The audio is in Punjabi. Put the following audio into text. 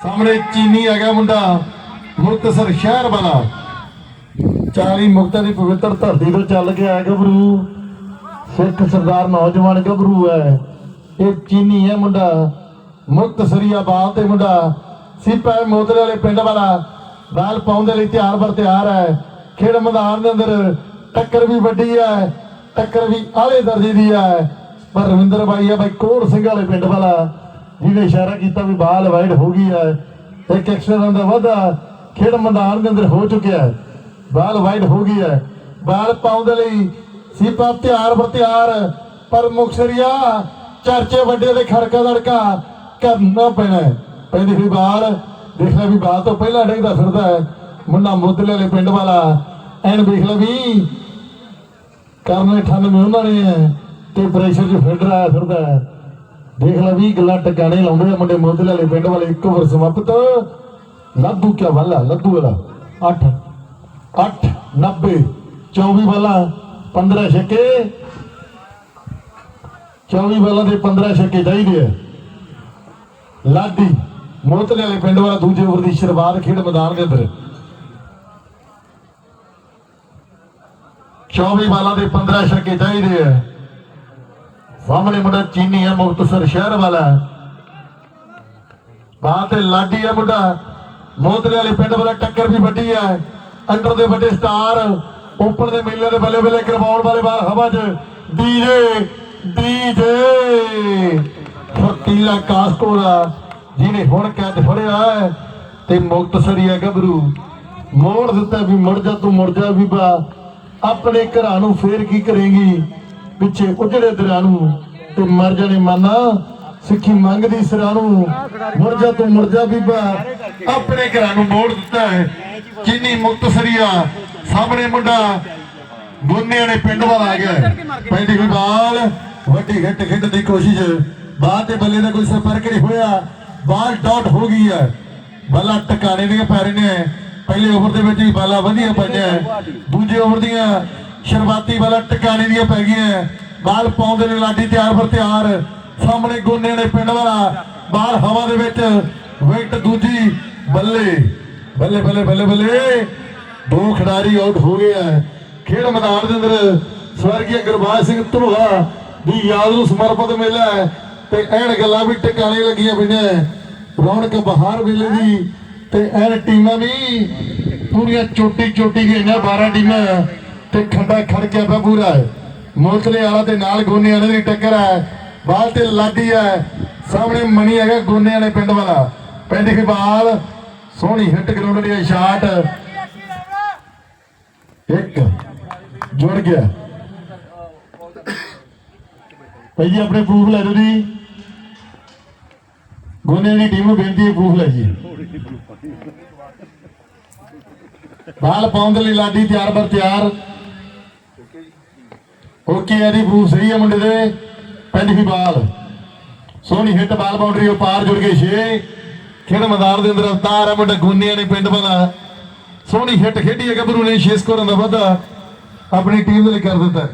ਸਾਹਮਣੇ ਚੀਨੀ ਹੈਗਾ ਮੁੰਡਾ, ਮੁਕਤਸਰ ਸ਼ਹਿਰ ਵਾਲਾ। 40 ਮੁਕਤਾਂ ਦੀ ਪਵਿੱਤਰ ਧਰਤੀ ਤੋਂ ਚੱਲ ਕੇ ਆਇਆ ਗੱਭਰੂ। ਸਿੱਖ ਸਰਦਾਰ ਨੌਜਵਾਨ ਗੱਭਰੂ ਹੈ। ਇਹ ਚੀਨੀ ਹੈ ਮੁੰਡਾ ਮੁਕਤਸਰੀਆ ਬਾਲ ਤੇ ਮੁੰਡਾ। ਸਿਪਾ ਮੋਦਰੇ ਵਾਲੇ ਪਿੰਡ ਵਾਲਾ ਬਾਲ ਪਾਉਣ ਦੇ ਲਈ ਤਿਆਰ ਬਰ ਤਿਆਰ ਹੈ। ਖੇਡ ਮੈਦਾਨ ਦੇ ਅੰਦਰ ਟੱਕਰ ਵੀ ਵੱਡੀ ਹੈ, ਟੱਕਰ ਵੀ ਆਲੇ ਦਰਜੇ ਦੀ ਹੈ। ਪਰ ਰਵਿੰਦਰ ਬਾਈ ਹੈ ਬਾਈ ਕੋੜ ਸਿੰਘ ਵਾਲੇ ਪਿੰਡ ਵਾਲਾ। ਜਿਹਨੇ ਇਸ਼ਾਰਾ ਕੀਤਾ ਵੀ ਬਾਲ ਵਾਈਡ ਹੋ ਗਈ ਹੈ ਇੱਕ ਐਕਸਟਰਾ ਰਨ ਦਾ ਵਾਧਾ, ਖੇਡ ਮੈਦਾਨ ਦੇ ਅੰਦਰ ਹੋ ਚੁੱਕਿਆ ਹੈ। ਬਾਲ ਵਾਈਡ ਹੋ ਗਈ ਹੈ। ਬਾਲ ਪਾਉਣ ਦੇ ਲਈ ਸੀਪਾ ਤਿਆਰ ਬਰ ਤਿਆਰ, ਪਰ ਮੁਕਸਰੀਆ ਚਰਚੇ ਵੱਡੇ ਦੇ ਖੜਕਾ ਦੜਕਾ ਕਰਨਾ ਪੈਣਾ ਹੈ। ਪੈਂਦੀ ਹੋਈ ਬਾਲ ਦੇਖ ਲੈ ਵੀ ਬਾਲ ਤੋਂ ਪਹਿਲਾਂ ਡੇਗਦਾ ਫਿਰਦਾ ਹੈ। ਮੁੰਡਾ ਮੁੱਦਲੇ ਵਾਲੇ ਪਿੰਡ ਵਾਲਾ, ਐਨ ਦੇਖ ਲੈ ਵੀ ਕਰਨੇ 98 ਉਹਨਾਂ ਨੇ, ਤੇ ਪ੍ਰੈਸ਼ਰ 'ਚ ਫਿਰਦਾ ਰਿਹਾ ਫਿਰਦਾ ਹੈ। ਦੇਖ ਲੈ ਵੀ ਗੱਲਾਂ ਟਿਕਾਣੇ ਲਾਉਂਦੇ ਆ ਮੁੰਡੇ ਮੁੱਦਲੇ ਵਾਲੇ, ਪਿੰਡ ਵਾਲੇ, ਇੱਕ ਓਵਰ ਸਮਾਪਤ। ਲੱਦੂ ਕਿਆ ਵਾਲਾ ਲੱਦੂ ਵਾਲਾ। 8 8 90 24 ਵਾਲਾ 15 ਛੱਕੇ। 24 ਵਾਲਾ ਦੇ 15 ਛੱਕੇ ਚਾਹੀਦੇ ਆ। ਲਾਡੀ, ਮੋਤਲੇ ਵਾਲੇ ਪਿੰਡ ਵਾਲਾ ਦੂਜੇ ਓਵਰ ਦੀ ਸ਼ੁਰੂਆਤ ਖੇਡ ਮੈਦਾਨ ਦੇ ਅੰਦਰ। 24 ਵਾਲਾ ਦੇ 15 ਛੱਕੇ ਚਾਹੀਦੇ ਆ। ਸਾਹਮਣੇ ਮੁੰਡਾ ਚੀਨੀ ਹੈ ਮੁਕਤਸਰ ਸ਼ਹਿਰ ਵਾਲਾ। ਬਾਤ ਤੇ ਲਾਡੀ ਹੈ ਮੁੰਡਾ। ਮੋਤਲੇ ਵਾਲੇ ਪਿੰਡ ਵਾਲਾ ਟੱਕਰ ਵੀ ਵੱਡੀ ਹੈ ਅੰਡਰ ਦੇ ਵੱਡੇ ਸਟਾਰ, ਓਪਨ ਦੇ ਮੇਲੇ ਦੇ ਬੱਲੇ ਬੱਲੇ ਕਰਵਾਉਣ ਵਾਲੇ ਬਾਹਰ ਹਵਾ 'ਚ ਡੀਜੇ ਡੀਜੇ ਫਕੀਲਾ ਕਾਸਕੋਲਾ ਜਿਹਨੇ ਹੁਣ ਕੈਦ ਫੜਿਆ ਹੈ ਤੇ ਮੁਕਤਸਰੀ ਹੈ ਗੱਭਰੂ। ਮੋੜ ਦਿੱਤਾ ਵੀ ਮੁੜ ਜਾ ਤੂੰ ਮੁੜ ਜਾ ਵੀ ਬਾ। ਆਪਣੇ ਘਰਾਂ ਨੂੰ ਫੇਰ ਕੀ ਕਰੇਗੀ? ਪਿੱਛੇ ਉਜੜੇ ਦਰਾਂ ਨੂੰ ਤੇ ਮਰ ਜਾਣੇ ਮਾਨਾ। ਸਿੱਖੀ ਮੰਗਦੀ ਸਿਰਾਂ ਨੂੰ। ਮੁੜ ਜਾ ਤੂੰ ਬੀਬਾ। ਆਪਣੇ ਘਰਾਂ ਨੂੰ ਮੋੜ ਦਿੱਤਾ ਹੈ। ਕਿੰਨੀ ਮੁਕਤਸਰੀਆ ਸਾਹਮਣੇ ਮੁੰਡਾ ਗੋਨਿਆਂ ਨੇ ਪਿੰਡ ਵਾਲਾ ਆ ਗਿਆ ਪੈਂਦੀ ਹੋਈ ਬਾਲ। ਵੱਡੀ ਹਿੱਟ ਖੇਡਣ ਦੀ ਕੋਸ਼ਿਸ਼। ਬਾਹਰ ਤੇ ਬੱਲੇ ਦਾ ਕੋਈ ਸੰਪਰਕ ਨਹੀਂ ਹੋਇਆ। ਬਾਲ ਡਾਟ ਹੋ ਗਈ ਹੈ। ਬੱਲਾ ਟਿਕਾਣੇ ਦੀਆਂ ਪੈ ਰਹੀਆਂ ਪਹਿਲੇ ਓਵਰ ਦੇ ਵਿੱਚ ਵੀ ਬਾਲਾਂ ਵਧੀਆ ਪਈਆਂ ਹੈ। ਦੂਜੇ ਓਵਰ ਦੀਆਂ ਸ਼ੁਰੂਆਤੀ ਵਾਲਾ ਟਿਕਾਣੇ ਦੀਆਂ ਪੈ ਗਈਆਂ। ਬਾਲ ਪਾਉਂਦੇ ਨੇ, ਲਾਡੀ ਤਿਆਰ ਪਰ ਤਿਆਰ। ਸਾਹਮਣੇ ਗੋਨੇ ਨੇ ਪਿੰਡ ਵਾਲਾ। ਬਾਲ ਹਵਾ ਦੇ ਵਿੱਚ ਵਿਕਟ ਦੂਜੀ, ਬੱਲੇ। ਬੱਲੇ ਬੱਲੇ ਬੱਲੇ ਬੱਲੇ। ਦੋ ਖਿਡਾਰੀ ਆਊਟ ਹੋ ਗਏ ਆ। ਖੇਡ ਮੈਦਾਨ ਦੇ ਅੰਦਰ ਸਵਰਗੀ ਗੁਰਬਾਜ ਸਿੰਘ ਧਨੋਆ ਦੀ ਯਾਦ ਨੂੰ ਸਮਰਪਿਤ ਮੇਲਾ ਹੈ ਤੇ ਐਨ ਗੱਲਾਂ ਵੀ ਟਿਕਾਣੇ ਲੱਗੀਆਂ ਪਈਆਂ ਰੌਣਕ ਬਹਾਰ ਵੇਲੇ ਦੀ ਤੇ ਐਨ ਟੀਮਾਂ ਵੀ ਪੂਰੀਆਂ ਚੋਟੀ ਚੋਟੀ ਗਈਆਂ 12 ਟੀਮਾਂ। ਤੇ ਖੰਡਾ ਖੜ ਗਿਆ ਪਿਆ ਪੂਰਾ। ਮੋਤਲੇ ਵਾਲਾ ਦੇ ਨਾਲ ਗੋਨੇ ਵਾਲੇ ਦੀ ਟੱਕਰ ਹੈ। ਬਾਲ ਤੇ ਲਾਡੀ ਹੈ। ਸਾਹਮਣੇ ਮਣੀ ਹੈਗਾ ਗੋਨੇ ਵਾਲੇ ਪਿੰਡ ਵਾਲਾ। ਪਿੰਡ ਦੀ ਬਾਲ ਸੋਹਣੀ ਹਿੱਟ ਗਰਾਊਂਡ ਦੀ ਸ਼ਾਟ। ਇੱਕ ਜੁੜ ਗਿਆ। ਭਾਈ ਜੀ, ਆਪਣੇ ਪ੍ਰੂਫ ਲੈ ਦਿਓ ਜੀ। ਗੋਨੇ ਦੀ ਟੀਮ ਨੂੰ ਬੇਨਤੀ ਹੈ ਪ੍ਰੂਫ ਲੈ ਜੀ। ਬਾਲ ਪਾਉਣ ਦੇ ਲਈ ਲਾਡੀ ਤਿਆਰ ਬਰ ਤਿਆਰ। ਓਕੇ ਹੈ ਜੀ ਪ੍ਰੂਫ ਸਹੀ ਹੈ ਮੁੰਡੇ ਦੇ, ਪਿੰਡ ਬਾਲ ਸੋਹਣੀ ਹਿੱਟ ਬਾਲ ਬਾਉਂਡਰੀ ਉਹ ਪਾਰ ਜੁੜ ਗਏ 6 ਖੇਡ ਮੈਦਾਨ ਦੇ ਅੰਦਰ ਅਵਤਾਰ ਹੈ ਮੁੰਡਾ, ਗੋਨਿਆਂ ਨੇ ਪਿੰਡ ਵਾਲਾ। ਸੋਹਣੀ ਹਿੱਟ ਖੇਡੀ ਹੈ ਗੱਭਰੂ ਨੇ 6 ਸਕੋਰਾਂ ਦਾ ਵਾਧਾ। ਆਪਣੀ ਟੀਮ ਦੇ ਲਈ ਕਰ ਦਿੱਤਾ।